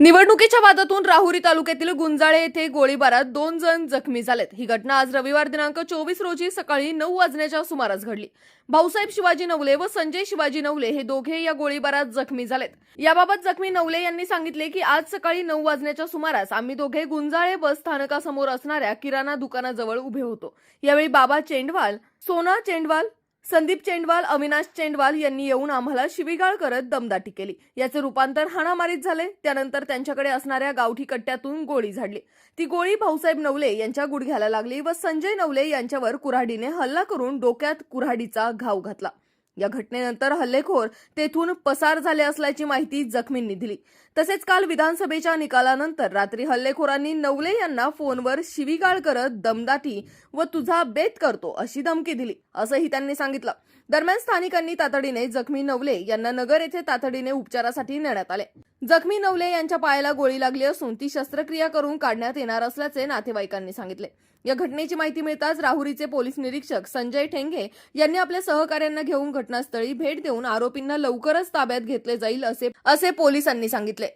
निवडणुकीच्या वादातून राहुरी तालुक्यातील गुंजाळे येथे गोळीबारात दोन जण जखमी झालेत. ही घटना आज रविवार दिनांक चोवीस रोजी सकाळी नऊ वाजण्याच्या सुमारास घडली. भाऊसाहेब शिवाजी नवले व संजय शिवाजी नवले हे दोघे या गोळीबारात जखमी झालेत. याबाबत जखमी नवले यांनी सांगितले की आज सकाळी नऊ वाजण्याच्या सुमारास आम्ही दोघे गुंजाळे बस स्थानकासमोर असणाऱ्या किराणा दुकानाजवळ उभे होतो. यावेळी बाबा चेंडवाल सोना चेंडवाल संदीप चेंडवाल अविनाश चेंडवाल यांनी येऊन आम्हाला शिवीगाळ करत दमदाटी केली. याचे रूपांतर हाणामारीत झाले. त्यानंतर त्यांच्याकडे असणाऱ्या गावठी कट्ट्यातून गोळी झाडली. ती गोळी भाऊसाहेब नवले यांच्या गुडघ्याला लागली व संजय नवले यांच्यावर कुऱ्हाडीने हल्ला करून डोक्यात कुऱ्हाडीचा घाव घातला. या घटनेनंतर हल्लेखोर तेथून पसार झाले असल्याची माहिती जखमींनी दिली. तसेच काल विधानसभेच्या निकालानंतर रात्री हल्लेखोरांनी नवले यांना फोनवर शिवीगाळ करत दमदाटी व तुझा बेत करतो अशी धमकी दिली असंही त्यांनी सांगितलं. दरम्यान स्थानिकांनी तातडीने जखमी नवले यांना नगर येथे तातडीने उपचारासाठी नेण्यात आले. जखमी नवले यांच्या पायाला गोळी लागली असून ती शस्त्रक्रिया करून काढण्यात येणार असल्याचे नातेवाईकांनी सांगितले. या घटनेची माहिती मिळताच राहुरीचे पोलीस निरीक्षक संजय ठेंगे यांनी आपल्या सहकाऱ्यांना घेऊन घटनास्थळी भेट देऊन आरोपींना लवकरच ताब्यात घेतले जाईल असे असे पोलिसांनी सांगितले.